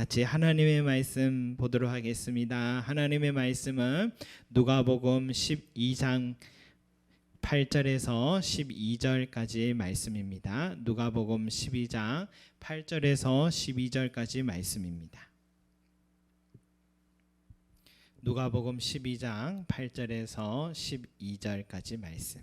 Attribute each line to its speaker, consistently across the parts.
Speaker 1: 같이 하나님의 말씀 보도록 하겠습니다. 하나님의 말씀은 누가복음 12장 8절에서 12절까지 말씀입니다. 누가복음 12장 8절에서 12절까지 말씀입니다. 누가복음 12장 8절에서 12절까지 말씀.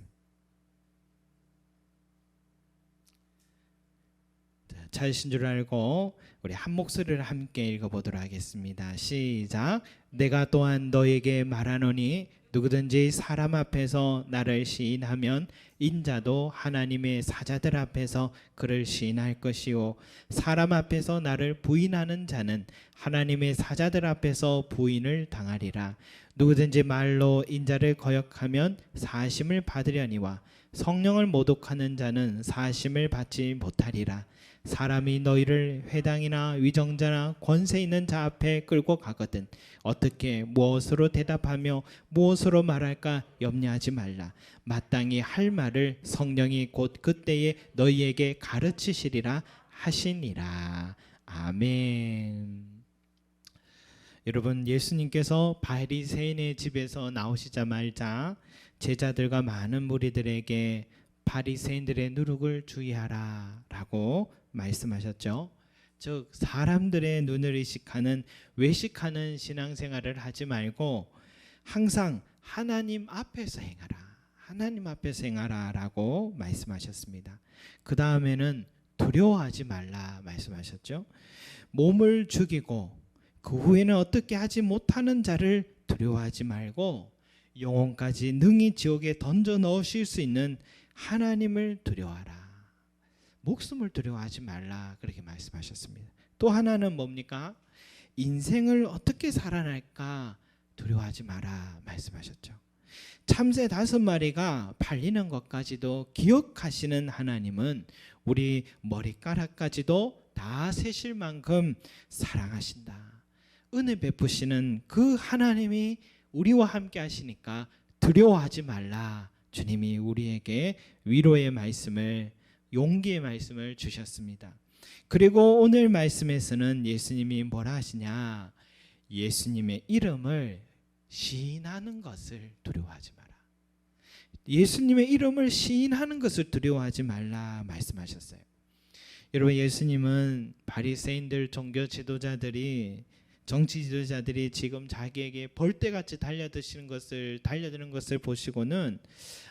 Speaker 1: 찾으신 줄 알고 우리 한 목소리를 함께 읽어보도록 하겠습니다. 시작. 내가 또한 너에게 말하노니 누구든지 사람 앞에서 나를 시인하면 인자도 하나님의 사자들 앞에서 그를 시인할 것이요 사람 앞에서 나를 부인하는 자는 하나님의 사자들 앞에서 부인을 당하리라 누구든지 말로 인자를 거역하면 사심을 받으려니와 성령을 모독하는 자는 사심을 받지 못하리라. 사람이 너희를 회당이나 위정자나 권세 있는 자 앞에 끌고 가거든 어떻게 무엇으로 대답하며 무엇으로 말할까 염려하지 말라. 마땅히 할 말을 성령이 곧 그때에 너희에게 가르치시리라 하시니라. 아멘. 여러분 예수님께서 바리새인의 집에서 나오시자마자 제자들과 많은 무리들에게 바리새인들의 누룩을 주의하라라고 말씀하셨죠. 즉 사람들의 눈을 의식하는 외식하는 신앙생활을 하지 말고 항상 하나님 앞에서 행하라. 하나님 앞에서 행하라라고 말씀하셨습니다. 그 다음에는 두려워하지 말라 말씀하셨죠. 몸을 죽이고 그 후에는 어떻게 하지 못하는 자를 두려워하지 말고 영혼까지 능히 지옥에 던져 넣으실 수 있는 하나님을 두려워하라. 목숨을 두려워하지 말라 그렇게 말씀하셨습니다. 또 하나는 뭡니까? 인생을 어떻게 살아날까 두려워하지 마라 말씀하셨죠. 참새 다섯 마리가 팔리는 것까지도 기억하시는 하나님은 우리 머리카락까지도 다 세실 만큼 사랑하신다. 은혜 베푸시는 그 하나님이 우리와 함께 하시니까 두려워하지 말라. 주님이 우리에게 위로의 말씀을 용기의 말씀을 주셨습니다. 그리고 오늘 말씀에서는 예수님이 뭐라 하시냐? 예수님의 이름을 시인하는 것을 두려워하지 마라. 예수님의 이름을 시인하는 것을 두려워하지 말라 말씀하셨어요. 여러분 예수님은 바리새인들 종교 지도자들이 정치 지도자들이 지금 자기에게 벌떼같이 달려드시는 것을 달려드는 것을 보시고는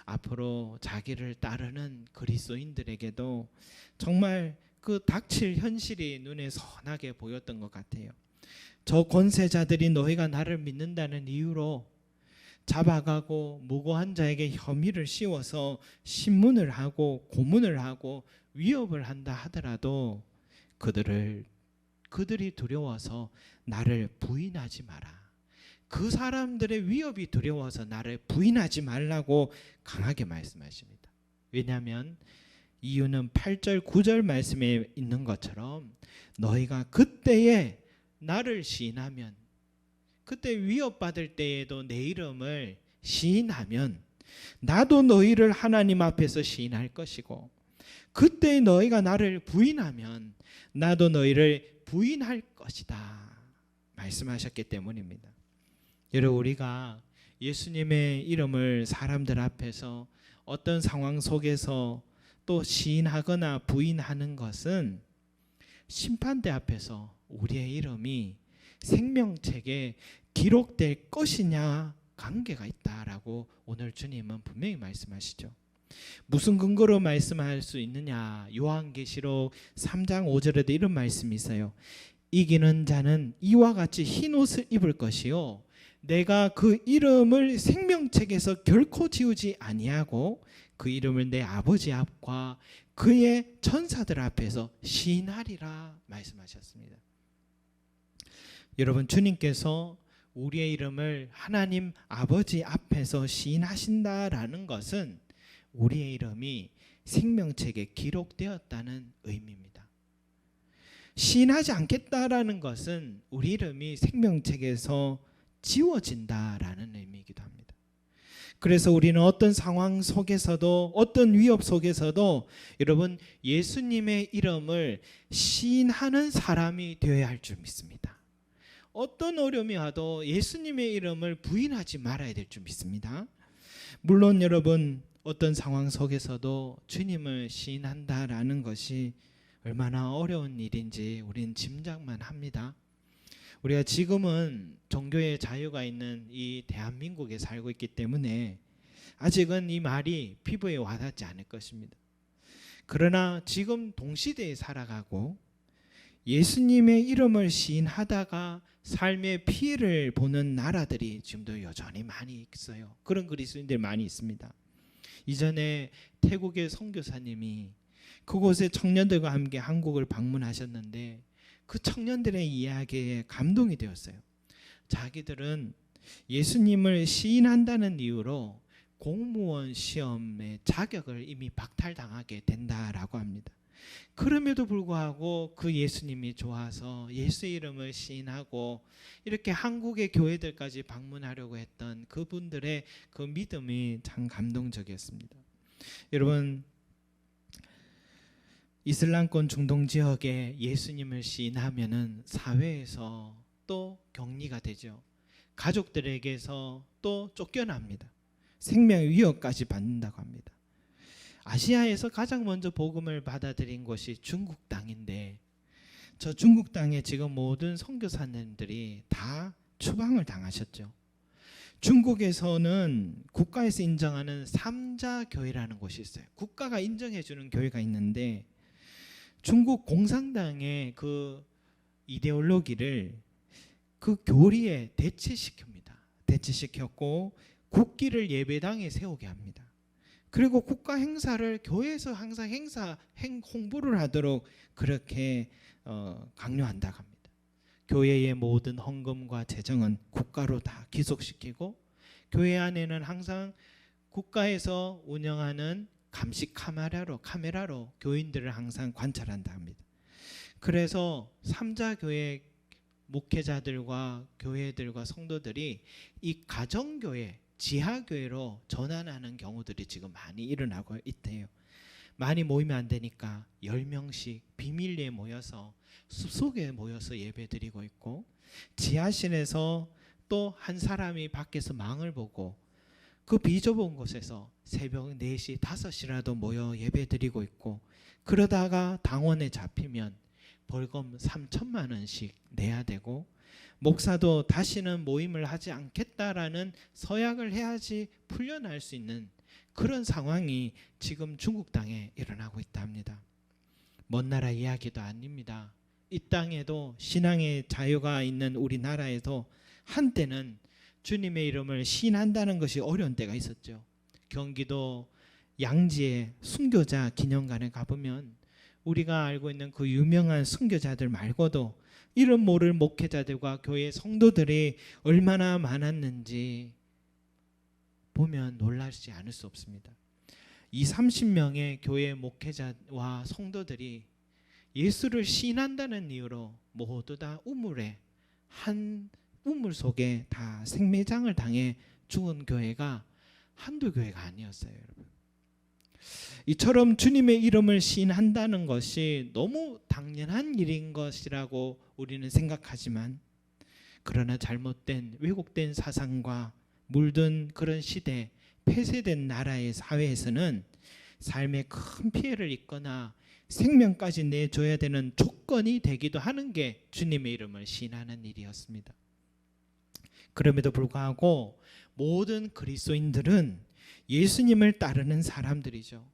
Speaker 1: 앞으로 자기를 따르는 그리스도인들에게도 정말 그 닥칠 현실이 눈에 선하게 보였던 것 같아요. 저 권세자들이 너희가 나를 믿는다는 이유로 잡아가고 무고한 자에게 혐의를 씌워서 신문을 하고 고문을 하고 위협을 한다 하더라도 그들을 그들이 두려워서 나를 부인하지 마라. 그 사람들의 위협이 두려워서 나를 부인하지 말라고 강하게 말씀하십니다. 왜냐하면 이유는 8절 9절 말씀에 있는 것처럼 너희가 그때에 나를 시인하면 그때 위협받을 때에도 내 이름을 시인하면 나도 너희를 하나님 앞에서 시인할 것이고 그때 너희가 나를 부인하면 나도 너희를 부인할 것이다 말씀하셨기 때문입니다. 여러분 우리가 예수님의 이름을 사람들 앞에서 어떤 상황 속에서 또 시인하거나 부인하는 것은 심판대 앞에서 우리의 이름이 생명책에 기록될 것이냐 관계가 있다라고 오늘 주님은 분명히 말씀하시죠. 무슨 근거로 말씀할 수 있느냐? 요한계시록 3장 5절에도 이런 말씀이 있어요. 이기는 자는 이와 같이 흰 옷을 입을 것이요 내가 그 이름을 생명책에서 결코 지우지 아니하고 그 이름을 내 아버지 앞과 그의 천사들 앞에서 시인하리라 말씀하셨습니다. 여러분 주님께서 우리의 이름을 하나님 아버지 앞에서 시인하신다라는 것은 우리의 이름이 생명책에 기록되었다는 의미입니다. 시인하지 않겠다라는 것은 우리 이름이 생명책에서 지워진다라는 의미이기도 합니다. 그래서 우리는 어떤 상황 속에서도 어떤 위협 속에서도 여러분 예수님의 이름을 시인하는 사람이 되어야 할 줄 믿습니다. 어떤 어려움이 와도 예수님의 이름을 부인하지 말아야 될 줄 믿습니다. 물론 여러분 어떤 상황 속에서도 주님을 시인한다라는 것이 얼마나 어려운 일인지 우리는 짐작만 합니다. 우리가 지금은 종교의 자유가 있는 이 대한민국에 살고 있기 때문에 아직은 이 말이 피부에 와닿지 않을 것입니다. 그러나 지금 동시대에 살아가고 예수님의 이름을 시인하다가 삶의 피해를 보는 나라들이 지금도 여전히 많이 있어요. 그런 그리스도인들 많이 있습니다. 이전에 태국의 선교사님이 그곳의 청년들과 함께 한국을 방문하셨는데 그 청년들의 이야기에 감동이 되었어요. 자기들은 예수님을 시인한다는 이유로 공무원 시험의 자격을 이미 박탈당하게 된다라고 합니다. 그럼에도 불구하고 그 예수님이 좋아서 예수의 이름을 시인하고 이렇게 한국의 교회들까지 방문하려고 했던 그분들의 그 믿음이 참 감동적이었습니다. 여러분 이슬람권 중동 지역에 예수님을 시인하면은 사회에서 또 격리가 되죠. 가족들에게서 또 쫓겨납니다. 생명의 위협까지 받는다고 합니다. 아시아에서 가장 먼저 복음을 받아들인 곳이 중국 땅인데 저 중국 땅에 지금 모든 선교사님들이 다 추방을 당하셨죠. 중국에서는 국가에서 인정하는 삼자 교회라는 곳이 있어요. 국가가 인정해 주는 교회가 있는데 중국 공산당의 그 이데올로기를 그 교리에 대체시킵니다. 대체시켰고 국기를 예배당에 세우게 합니다. 그리고 국가 행사를 교회에서 항상 행사 행 홍보를 하도록 그렇게 어, 강요한다고 합니다. 교회의 모든 헌금과 재정은 국가로 다 기속시키고 교회 안에는 항상 국가에서 운영하는 감시 카메라로 카메라로 교인들을 항상 관찰한다 합니다. 그래서 삼자 교회 목회자들과 교회들과 성도들이 이 가정 교회 지하 교회로 전환하는 경우들이 지금 많이 일어나고 있대요. 많이 모이면 안 되니까 10명씩 비밀리에 모여서 숲속에 모여서 예배드리고 있고 지하실에서 또 한 사람이 밖에서 망을 보고 그 비좁은 곳에서 새벽 4시, 5시라도 모여 예배드리고 있고 그러다가 당원에 잡히면 벌금 3천만 원씩 내야 되고 목사도 다시는 모임을 하지 않겠다라는 서약을 해야지 풀려날 수 있는 그런 상황이 지금 중국 땅에 일어나고 있다 합니다. 먼 나라 이야기도 아닙니다. 이 땅에도 신앙의 자유가 있는 우리나라에도 한때는 주님의 이름을 신한다는 것이 어려운 때가 있었죠. 경기도 양지의 순교자 기념관에 가보면 우리가 알고 있는 그 유명한 순교자들 말고도 이름 모를 목회자들과 교회 성도들이 얼마나 많았는지 보면 놀라지 않을 수 없습니다. 이 30명의 교회 목회자와 성도들이 예수를 신한다는 이유로 모두 다 우물에 한 우물 속에 다 생매장을 당해 죽은 교회가 한두 교회가 아니었어요, 여러분. 이처럼 주님의 이름을 시인한다는 것이 너무 당연한 일인 것이라고 우리는 생각하지만 그러나 잘못된 왜곡된 사상과 물든 그런 시대 폐쇄된 나라의 사회에서는 삶에 큰 피해를 입거나 생명까지 내줘야 되는 조건이 되기도 하는 게 주님의 이름을 시인하는 일이었습니다. 그럼에도 불구하고 모든 그리스도인들은 예수님을 따르는 사람들이죠.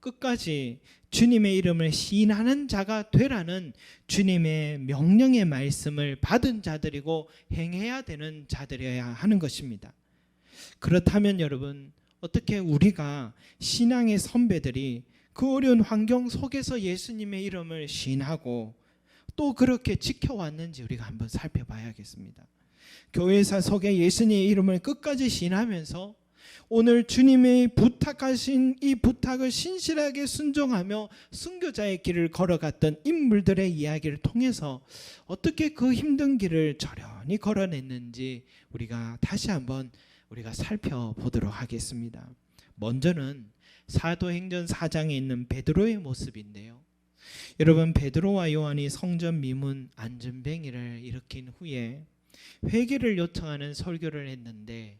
Speaker 1: 끝까지 주님의 이름을 시인하는 자가 되라는 주님의 명령의 말씀을 받은 자들이고 행해야 되는 자들이어야 하는 것입니다. 그렇다면 여러분 어떻게 우리가 신앙의 선배들이 그 어려운 환경 속에서 예수님의 이름을 시인하고 또 그렇게 지켜왔는지 우리가 한번 살펴봐야겠습니다. 교회사 속에 예수님의 이름을 끝까지 시인하면서 오늘 주님의 부탁하신 이 부탁을 신실하게 순종하며 순교자의 길을 걸어갔던 인물들의 이야기를 통해서 어떻게 그 힘든 길을 저련히 걸어냈는지 우리가 다시 한번 우리가 살펴보도록 하겠습니다. 먼저는 사도행전 4장에 있는 베드로의 모습인데요. 여러분 베드로와 요한이 성전 미문 안전뱅이를 일으킨 후에 회개를 요청하는 설교를 했는데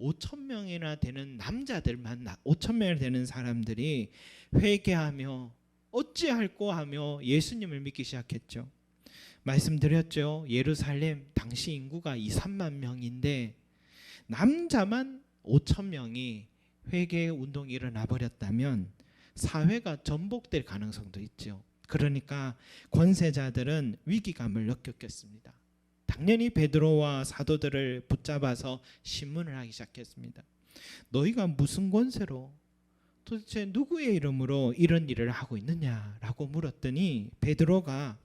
Speaker 1: 5천 명이나 되는 남자들만 5천 명이나 되는 사람들이 회개하며 어찌할꼬 하며 예수님을 믿기 시작했죠. 말씀드렸죠. 예루살렘 당시 인구가 2, 3만 명인데 남자만 5천 명이 회개 운동이 일어나 버렸다면 사회가 전복될 가능성도 있죠. 그러니까 권세자들은 위기감을 느꼈겠습니다. 당연히 베드로와 사도들을 붙잡아서 신문을 하기 시작했습니다. 너희가 무슨 권세로 도대체 누구의 이름으로 이런 일을 하고 있느냐라고 물었더니 베드로가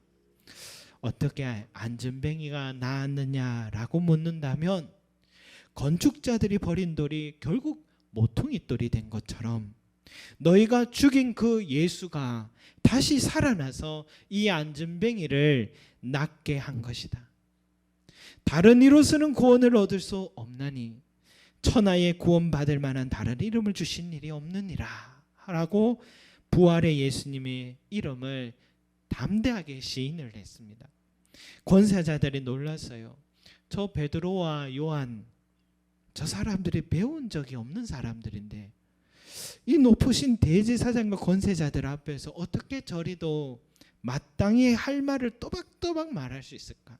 Speaker 1: 어떻게 안전뱅이가 나았느냐라고 묻는다면 건축자들이 버린 돌이 결국 모퉁이 돌이 된 것처럼 너희가 죽인 그 예수가 다시 살아나서 이 안전뱅이를 낫게 한 것이다. 다른 이로서는 구원을 얻을 수 없나니 천하에 구원받을 만한 다른 이름을 주신 일이 없느니라 라고 부활의 예수님의 이름을 담대하게 시인을 했습니다. 권세자들이 놀랐어요. 저 베드로와 요한 저 사람들이 배운 적이 없는 사람들인데 이 높으신 대제사장과 권세자들 앞에서 어떻게 저리도 마땅히 할 말을 또박또박 말할 수 있을까?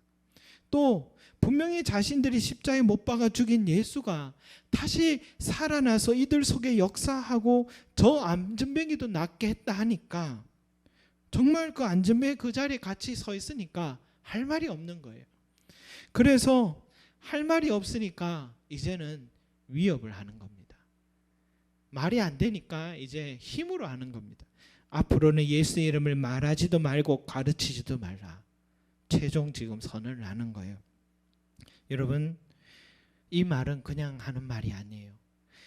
Speaker 1: 또 분명히 자신들이 십자에 못 박아 죽인 예수가 다시 살아나서 이들 속에 역사하고 저 안전뱅이도 낫게 했다 하니까 정말 그 안전뱅이 그 자리에 같이 서 있으니까 할 말이 없는 거예요. 그래서 할 말이 없으니까 이제는 위협을 하는 겁니다. 말이 안 되니까 이제 힘으로 하는 겁니다. 앞으로는 예수의 이름을 말하지도 말고 가르치지도 말라. 최종 지금 선언을 하는 거예요. 여러분 이 말은 그냥 하는 말이 아니에요.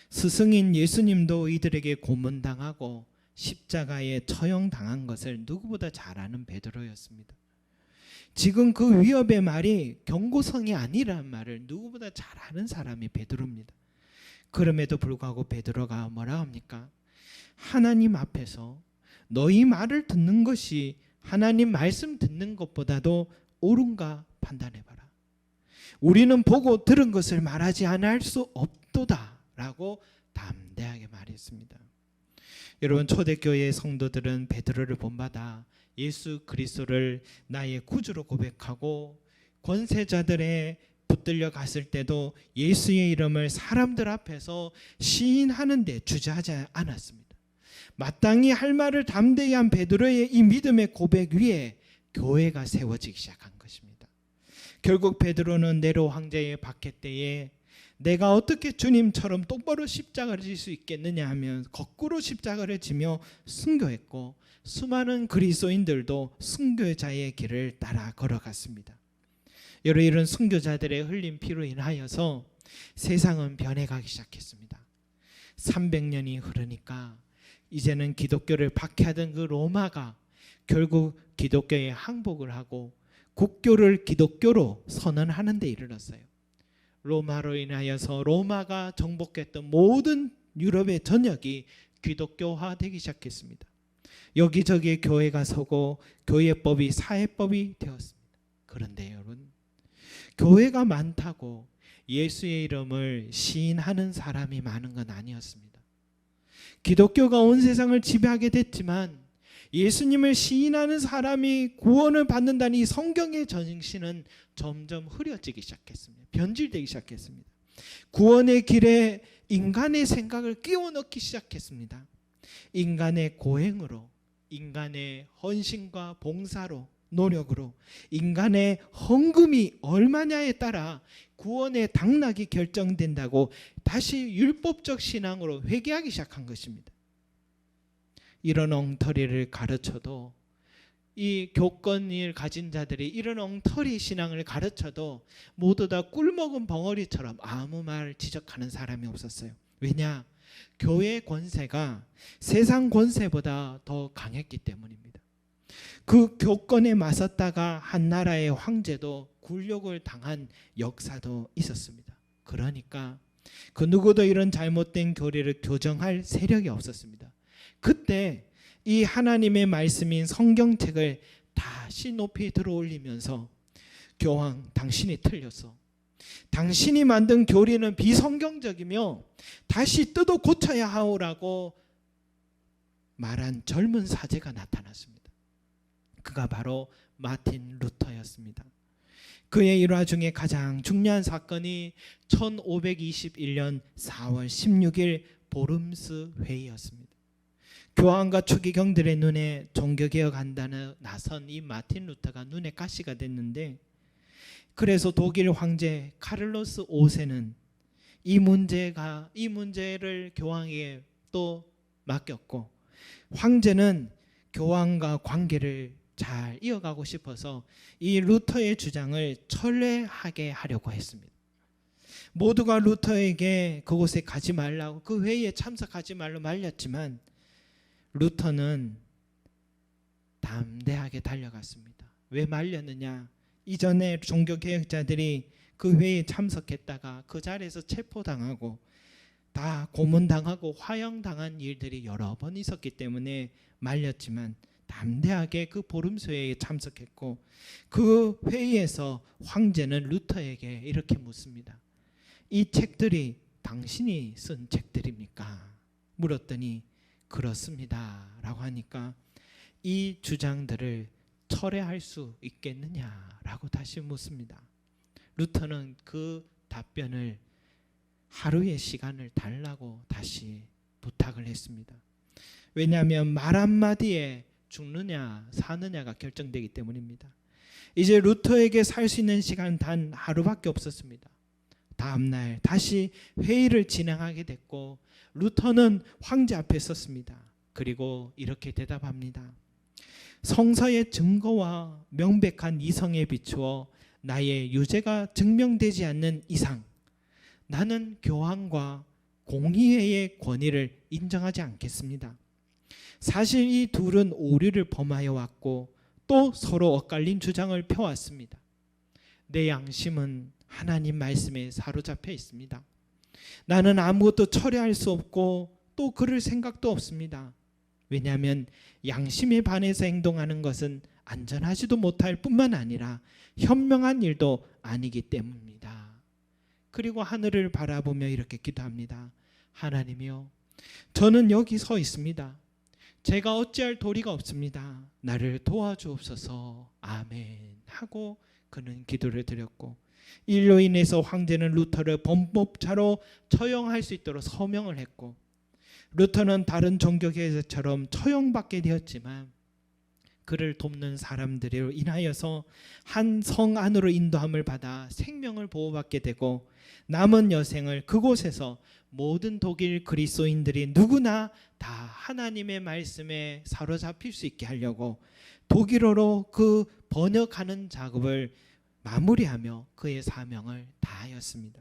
Speaker 1: 스승인 예수님도 이들에게 고문당하고 십자가에 처형당한 것을 누구보다 잘 아는 베드로였습니다. 지금 그 위협의 말이 경고성이 아니라는 말을 누구보다 잘 아는 사람이 베드로입니다. 그럼에도 불구하고 베드로가 뭐라 합니까? 하나님 앞에서 너희 말을 듣는 것이 하나님 말씀 듣는 것보다도 옳은가 판단해 봐라. 우리는 보고 들은 것을 말하지 않을 수 없도다라고 담대하게 말했습니다. 여러분 초대교회 성도들은 베드로를 본받아 예수 그리스도를 나의 구주로 고백하고 권세자들의 붙들려 갔을 때도 예수의 이름을 사람들 앞에서 시인하는데 주저하지 않았습니다. 마땅히 할 말을 담대히 한 베드로의 이 믿음의 고백 위에 교회가 세워지기 시작한 것입니다. 결국 베드로는 네로 황제의 박해 때에 내가 어떻게 주님처럼 똑바로 십자가를 질 수 있겠느냐 하면 거꾸로 십자가를 지며 순교했고 수많은 그리스도인들도 순교자의 길을 따라 걸어갔습니다. 여러 이런 순교자들의 흘린 피로 인하여서 세상은 변해가기 시작했습니다. 300년이 흐르니까 이제는 기독교를 박해하던 그 로마가 결국 기독교에 항복을 하고 국교를 기독교로 선언하는 데 이르렀어요. 로마로 인하여서 로마가 정복했던 모든 유럽의 전역이 기독교화 되기 시작했습니다. 여기저기 교회가 서고 교회법이 사회법이 되었습니다. 그런데 여러분 교회가 많다고 예수의 이름을 시인하는 사람이 많은 건 아니었습니다. 기독교가 온 세상을 지배하게 됐지만 예수님을 시인하는 사람이 구원을 받는다는 이 성경의 전신은 점점 흐려지기 시작했습니다. 변질되기 시작했습니다. 구원의 길에 인간의 생각을 끼워 넣기 시작했습니다. 인간의 고행으로, 인간의 헌신과 봉사로, 노력으로, 인간의 헌금이 얼마냐에 따라 구원의 당락이 결정된다고 다시 율법적 신앙으로 회개하기 시작한 것입니다. 이런 엉터리를 가르쳐도 이 교권을 가진 자들이 이런 엉터리 신앙을 가르쳐도 모두 다 꿀먹은 벙어리처럼 아무 말 지적하는 사람이 없었어요. 왜냐? 교회 권세가 세상 권세보다 더 강했기 때문입니다. 그 교권에 맞섰다가 한 나라의 황제도 굴욕을 당한 역사도 있었습니다. 그러니까 그 누구도 이런 잘못된 교리를 교정할 세력이 없었습니다. 그때 이 하나님의 말씀인 성경책을 다시 높이 들어올리면서 교황 당신이 틀렸어. 당신이 만든 교리는 비성경적이며 다시 뜯어 고쳐야 하오라고 말한 젊은 사제가 나타났습니다. 그가 바로 마틴 루터였습니다. 그의 일화 중에 가장 중요한 사건이 1521년 4월 16일 보름스 회의였습니다. 교황과 추기경들의 눈에 종교개혁 한다는 나선 이 마틴 루터가 눈에 가시가 됐는데 그래서 독일 황제 카를로스 5세는 이 문제가 이 문제를 교황에게 또 맡겼고 황제는 교황과 관계를 잘 이어가고 싶어서 이 루터의 주장을 철회하게 하려고 했습니다. 모두가 루터에게 그곳에 가지 말라고 그 회의에 참석하지 말로 말렸지만 루터는 담대하게 달려갔습니다. 왜 말렸느냐? 이전에 종교 개혁자들이 그 회의에 참석했다가 그 자리에서 체포당하고 다 고문당하고 화형당한 일들이 여러 번 있었기 때문에 말렸지만 담대하게 그 보름소회에 참석했고 그 회의에서 황제는 루터에게 이렇게 묻습니다. 이 책들이 당신이 쓴 책들입니까? 물었더니 그렇습니다 라고 하니까 이 주장들을 철회할 수 있겠느냐라고 다시 묻습니다. 루터는 그 답변을 하루의 시간을 달라고 다시 부탁을 했습니다. 왜냐하면 말 한마디에 죽느냐 사느냐가 결정되기 때문입니다. 이제 루터에게 살 수 있는 시간 단 하루밖에 없었습니다. 다음 날 다시 회의를 진행하게 됐고 루터는 황제 앞에 섰습니다. 그리고 이렇게 대답합니다. 성서의 증거와 명백한 이성에 비추어 나의 유죄가 증명되지 않는 이상 나는 교황과 공의회의 권위를 인정하지 않겠습니다. 사실 이 둘은 오류를 범하여 왔고 또 서로 엇갈린 주장을 펴왔습니다. 내 양심은 하나님 말씀에 사로잡혀 있습니다. 나는 아무것도 철회할 수 없고 또 그럴 생각도 없습니다. 왜냐하면 양심에 반해서 행동하는 것은 안전하지도 못할 뿐만 아니라 현명한 일도 아니기 때문입니다. 그리고 하늘을 바라보며 이렇게 기도합니다. 하나님이요. 저는 여기 서 있습니다. 제가 어찌할 도리가 없습니다. 나를 도와주옵소서. 아멘. 하고 그는 기도를 드렸고 일로 인해서 황제는 루터를 범법자로 처형할 수 있도록 서명을 했고 루터는 다른 종교계에서처럼 처형받게 되었지만 그를 돕는 사람들로 인하여서 한 성 안으로 인도함을 받아 생명을 보호받게 되고 남은 여생을 그곳에서 모든 독일 그리스도인들이 누구나 다 하나님의 말씀에 사로잡힐 수 있게 하려고 독일어로 그 번역하는 작업을 마무리하며 그의 사명을 다하였습니다.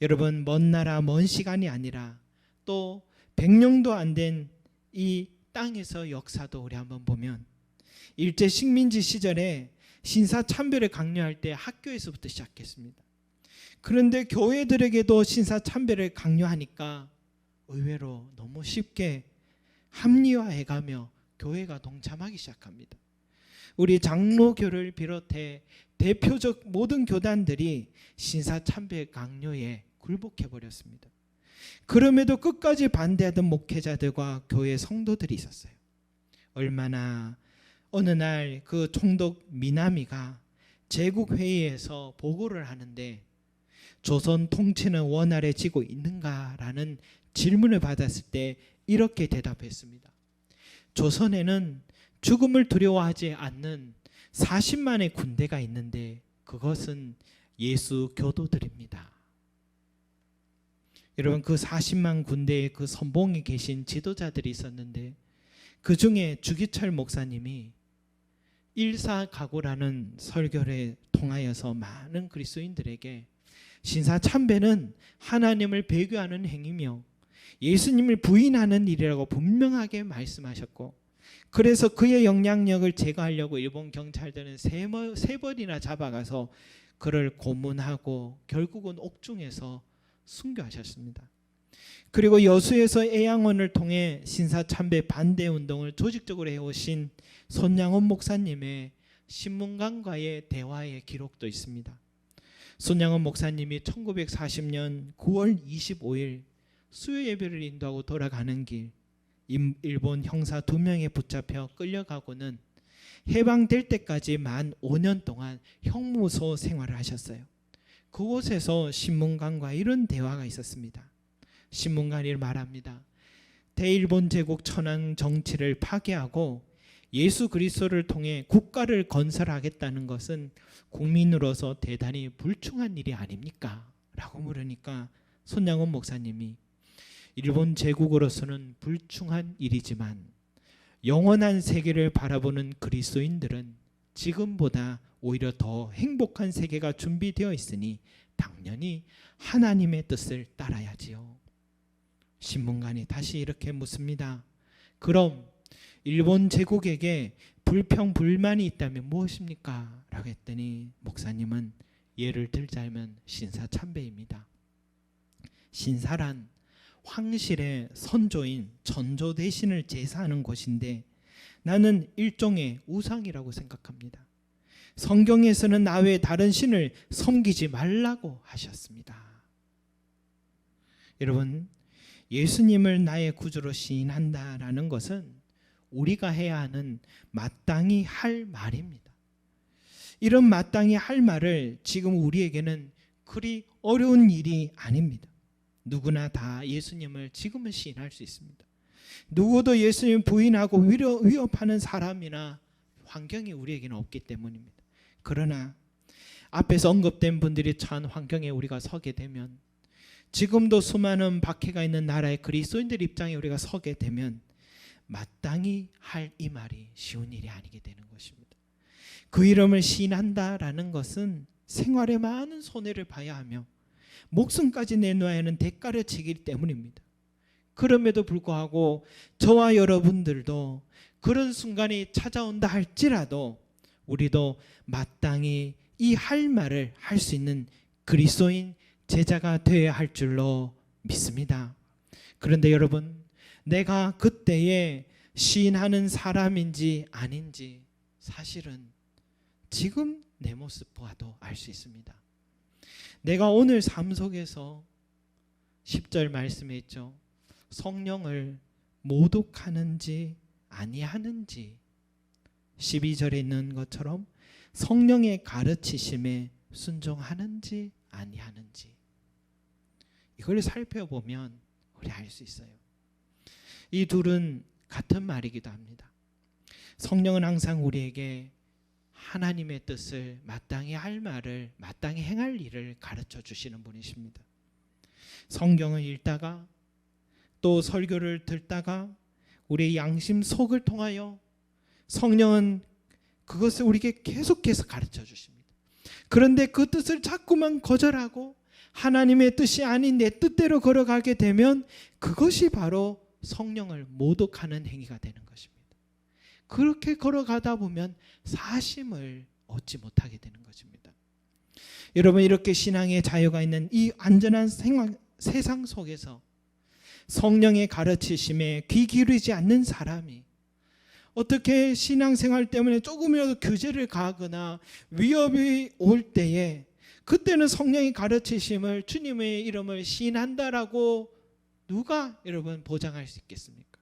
Speaker 1: 여러분 먼 나라 먼 시간이 아니라 또 100년도 안 된 이 땅에서 역사도 우리 한번 보면 일제 식민지 시절에 신사 참배를 강요할 때 학교에서부터 시작했습니다. 그런데 교회들에게도 신사 참배를 강요하니까 의외로 너무 쉽게 합리화해가며 교회가 동참하기 시작합니다. 우리 장로교를 비롯해 대표적 모든 교단들이 신사 참배 강요에 굴복해 버렸습니다. 그럼에도 끝까지 반대하던 목회자들과 교회 성도들이 있었어요. 얼마나 어느 날 그 총독 미나미가 제국 회의에서 보고를 하는데 조선 통치는 원활해지고 있는가라는 질문을 받았을 때 이렇게 대답했습니다. 조선에는 죽음을 두려워하지 않는 40만의 군대가 있는데 그것은 예수 교도들입니다. 여러분 그 40만 군대의 그 선봉에 계신 지도자들이 있었는데 그 중에 주기철 목사님이 일사가고라는 설교를 통하여서 많은 그리스도인들에게 신사 참배는 하나님을 배교하는 행위며 예수님을 부인하는 일이라고 분명하게 말씀하셨고 그래서 그의 영향력을 제거하려고 일본 경찰들은 세 번이나 잡아가서 그를 고문하고 결국은 옥중에서 순교하셨습니다. 그리고 여수에서 애양원을 통해 신사 참배 반대 운동을 조직적으로 해오신 손양원 목사님의 신문관과의 대화의 기록도 있습니다. 손양원 목사님이 1940년 9월 25일 수요 예배를 인도하고 돌아가는 길 임- 일본 형사 두 명에 붙잡혀 끌려가고는 해방될 때까지 만 5년 동안 형무소 생활을 하셨어요. 그곳에서 신문관과 이런 대화가 있었습니다. 신문관이 말합니다. 대일본 제국 천황 정치를 파괴하고 예수 그리스도를 통해 국가를 건설하겠다는 것은 국민으로서 대단히 불충한 일이 아닙니까? 라고 물으니까 손양원 목사님이 일본 제국으로서는 불충한 일이지만 영원한 세계를 바라보는 그리스도인들은 지금보다 오히려 더 행복한 세계가 준비되어 있으니 당연히 하나님의 뜻을 따라야지요. 신문관이 다시 이렇게 묻습니다. 그럼 일본 제국에게 불평 불만이 있다면 무엇입니까? 라고 했더니 목사님은 예를 들자면 신사 참배입니다. 신사란 황실의 선조인 전조 대신을 제사하는 곳인데 나는 일종의 우상이라고 생각합니다. 성경에서는 나 외에 다른 신을 섬기지 말라고 하셨습니다. 여러분, 예수님을 나의 구주로 시인한다라는 것은 우리가 해야 하는 마땅히 할 말입니다. 이런 마땅히 할 말을 지금 우리에게는 그리 어려운 일이 아닙니다. 누구나 다 예수님을 지금은 시인할 수 있습니다. 누구도 예수님 부인하고 위협하는 사람이나 환경이 우리에게는 없기 때문입니다. 그러나 앞에서 언급된 분들이 처한 환경에 우리가 서게 되면 지금도 수많은 박해가 있는 나라의 그리스도인들 입장에 우리가 서게 되면 마땅히 할 이 말이 쉬운 일이 아니게 되는 것입니다. 그 이름을 시인한다라는 것은 생활에 많은 손해를 봐야 하며 목숨까지 내놓아야 하는 대가를 치기 때문입니다. 그럼에도 불구하고 저와 여러분들도 그런 순간이 찾아온다 할지라도 우리도 마땅히 이 할 말을 할 수 있는 그리스도인 제자가 되어야 할 줄로 믿습니다. 그런데 여러분, 내가 그때에 시인하는 사람인지 아닌지 사실은 지금 내 모습 보아도 알 수 있습니다. 내가 오늘 삶 속에서 10절 말씀에 있죠. 성령을 모독하는지 아니하는지 12절에 있는 것처럼 성령의 가르치심에 순종하는지 아니하는지 이걸 살펴보면 우리 알 수 있어요. 이 둘은 같은 말이기도 합니다. 성령은 항상 우리에게 하나님의 뜻을 마땅히 할 말을 마땅히 행할 일을 가르쳐 주시는 분이십니다. 성경을 읽다가 또 설교를 듣다가 우리의 양심 속을 통하여 성령은 그것을 우리에게 계속해서 가르쳐 주십니다. 그런데 그 뜻을 자꾸만 거절하고 하나님의 뜻이 아닌 내 뜻대로 걸어가게 되면 그것이 바로 성령을 모독하는 행위가 되는 것입니다. 그렇게 걸어가다 보면 사심을 얻지 못하게 되는 것입니다. 여러분 이렇게 신앙의 자유가 있는 이 안전한 생활, 세상 속에서 성령의 가르치심에 귀 기울이지 않는 사람이 어떻게 신앙생활 때문에 조금이라도 규제를 가거나 위협이 올 때에 그때는 성령의 가르치심을 주님의 이름을 시인한다라고 누가 여러분 보장할 수 있겠습니까?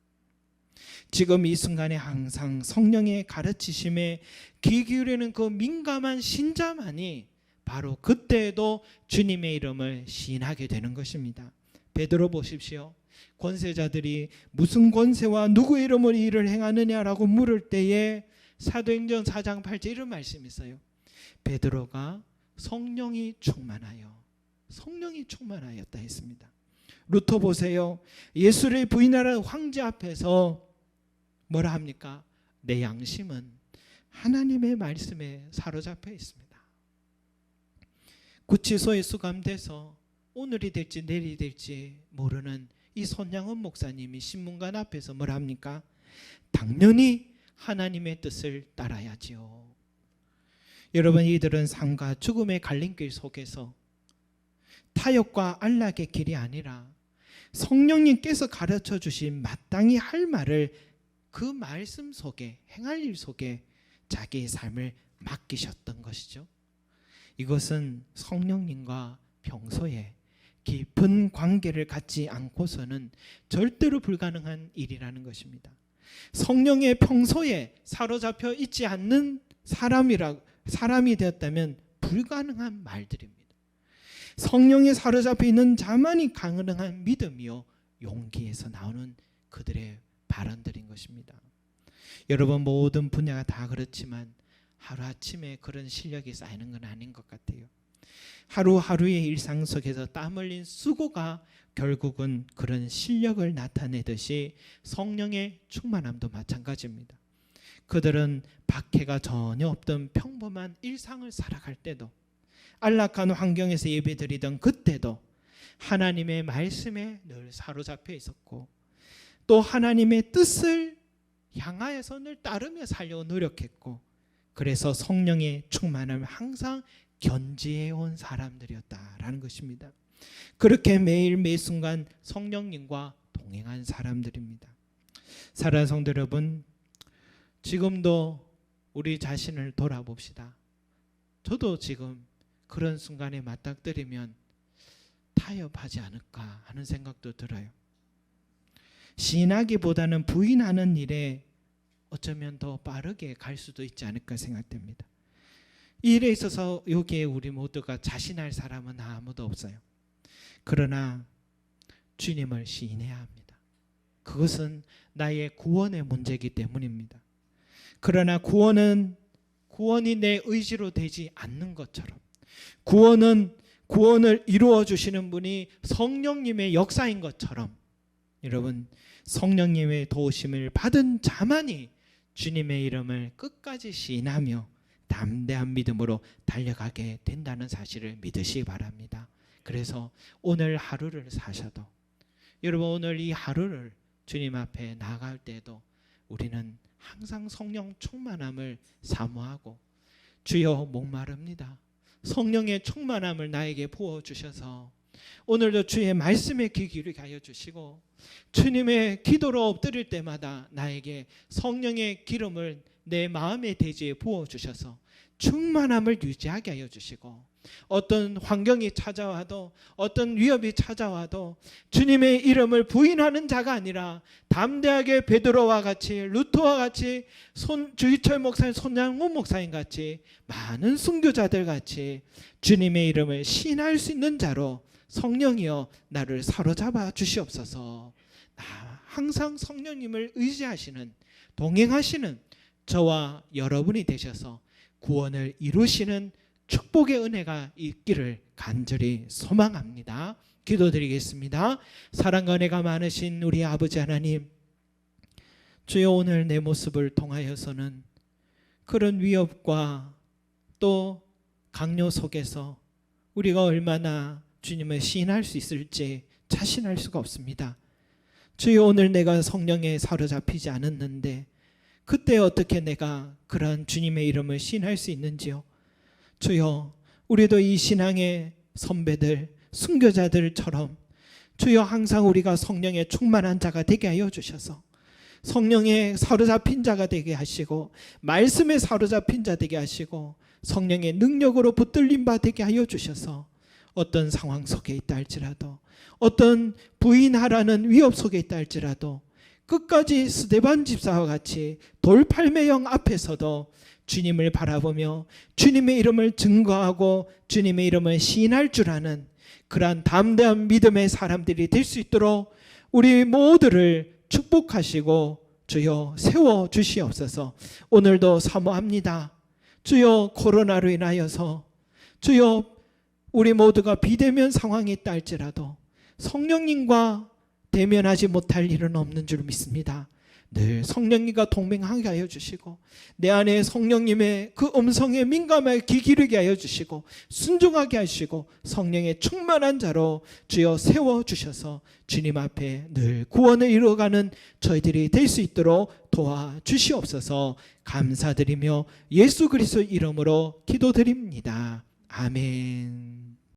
Speaker 1: 지금 이 순간에 항상 성령의 가르치심에 귀 기울이는 그 민감한 신자만이 바로 그때에도 주님의 이름을 시인하게 되는 것입니다. 베드로 보십시오. 권세자들이 무슨 권세와 누구의 이름으로 일을 행하느냐라고 물을 때에 사도행전 4장 8절 이런 말씀이 있어요. 베드로가 성령이 충만하여 성령이 충만하였다 했습니다. 루터 보세요. 예수를 부인하는 황제 앞에서 뭐라 합니까? 내 양심은 하나님의 말씀에 사로잡혀 있습니다. 구치소에 수감돼서 오늘이 될지 내일이 될지 모르는 이 손양은 목사님이 신문관 앞에서 뭘 합니까? 당연히 하나님의 뜻을 따라야지요. 여러분 이들은 삶과 죽음의 갈림길 속에서 타협과 안락의 길이 아니라 성령님께서 가르쳐 주신 마땅히 할 말을 그 말씀 속에 행할 일 속에 자기의 삶을 맡기셨던 것이죠. 이것은 성령님과 평소에 깊은 관계를 갖지 않고서는 절대로 불가능한 일이라는 것입니다. 성령의 평소에 사로잡혀 있지 않는 사람이라 사람이 되었다면 불가능한 말들입니다. 성령에 사로잡혀 있는 자만이 가능한 믿음이요 용기에서 나오는 그들의 발언들인 것입니다. 여러분 모든 분야가 다 그렇지만 하루 아침에 그런 실력이 쌓이는 건 아닌 것 같아요. 하루하루의 일상 속에서 땀 흘린 수고가 결국은 그런 실력을 나타내듯이 성령의 충만함도 마찬가지입니다. 그들은 박해가 전혀 없던 평범한 일상을 살아갈 때도 안락한 환경에서 예배드리던 그때도 하나님의 말씀에 늘 사로잡혀 있었고 또 하나님의 뜻을 향하여서 늘 따르며 살려 노력했고 그래서 성령의 충만함을 항상 견지해 온 사람들이었다라는 것입니다. 그렇게 매일 매 순간 성령님과 동행한 사람들입니다. 사랑하는 성도 여러분, 지금도 우리 자신을 돌아봅시다. 저도 지금 그런 순간에 맞닥뜨리면 타협하지 않을까 하는 생각도 들어요. 신하기보다는 부인하는 일에 어쩌면 더 빠르게 갈 수도 있지 않을까 생각됩니다. 이 일에 있어서 여기에 우리 모두가 자신할 사람은 아무도 없어요. 그러나 주님을 시인해야 합니다. 그것은 나의 구원의 문제이기 때문입니다. 그러나 구원은 구원이 내 의지로 되지 않는 것처럼 구원은 구원을 이루어 주시는 분이 성령님의 역사인 것처럼 여러분 성령님의 도우심을 받은 자만이 주님의 이름을 끝까지 시인하며 담대한 믿음으로 달려가게 된다는 사실을 믿으시기 바랍니다. 그래서 오늘 하루를 사셔도 여러분 오늘 이 하루를 주님 앞에 나갈 때도 우리는 항상 성령 충만함을 사모하고 주여 목마릅니다. 성령의 충만함을 나에게 부어 주셔서 오늘도 주의 말씀에 귀 기울이게 하여 주시고 주님의 기도로 엎드릴 때마다 나에게 성령의 기름을 내 마음의 대지에 부어 주셔서 충만함을 유지하게 하여 주시고 어떤 환경이 찾아와도 어떤 위협이 찾아와도 주님의 이름을 부인하는 자가 아니라 담대하게 베드로와 같이 루터와 같이 손 주희철 목사님 손양호 목사님 같이 많은 순교자들 같이 주님의 이름을 신할 수 있는 자로 성령이여 나를 사로잡아 주시옵소서. 나 항상 성령님을 의지하시는 동행하시는 저와 여러분이 되셔서 구원을 이루시는 축복의 은혜가 있기를 간절히 소망합니다. 기도드리겠습니다. 사랑과 은혜가 많으신 우리 아버지 하나님, 주여 오늘 내 모습을 통하여서는 그런 위협과 또 강요 속에서 우리가 얼마나 주님을 시인할 수 있을지 자신할 수가 없습니다. 주여 오늘 내가 성령에 사로잡히지 않았는데 그때 어떻게 내가 그러한 주님의 이름을 시인할 수 있는지요? 주여 우리도 이 신앙의 선배들 순교자들처럼 주여 항상 우리가 성령의 충만한 자가 되게 하여 주셔서 성령의 사로잡힌 자가 되게 하시고 말씀에 사로잡힌 자 되게 하시고 성령의 능력으로 붙들림 바 되게 하여 주셔서 어떤 상황 속에 있다 할지라도 어떤 부인하라는 위협 속에 있다 할지라도 끝까지 스데반 집사와 같이 돌팔매형 앞에서도 주님을 바라보며 주님의 이름을 증거하고 주님의 이름을 시인할 줄 아는 그러한 담대한 믿음의 사람들이 될 수 있도록 우리 모두를 축복하시고 주여 세워 주시옵소서. 오늘도 사모합니다. 주여 코로나로 인하여서 주여 우리 모두가 비대면 상황이 있다 할지라도 성령님과 대면하지 못할 일은 없는 줄 믿습니다. 늘 성령님과 동맹하게 하여 주시고 내 안에 성령님의 그 음성에 민감하게 귀 기르게 하여 주시고 순종하게 하시고 성령의 충만한 자로 주여 세워 주셔서 주님 앞에 늘 구원을 이루어가는 저희들이 될 수 있도록 도와 주시옵소서 감사드리며 예수 그리스도 이름으로 기도드립니다. 아멘.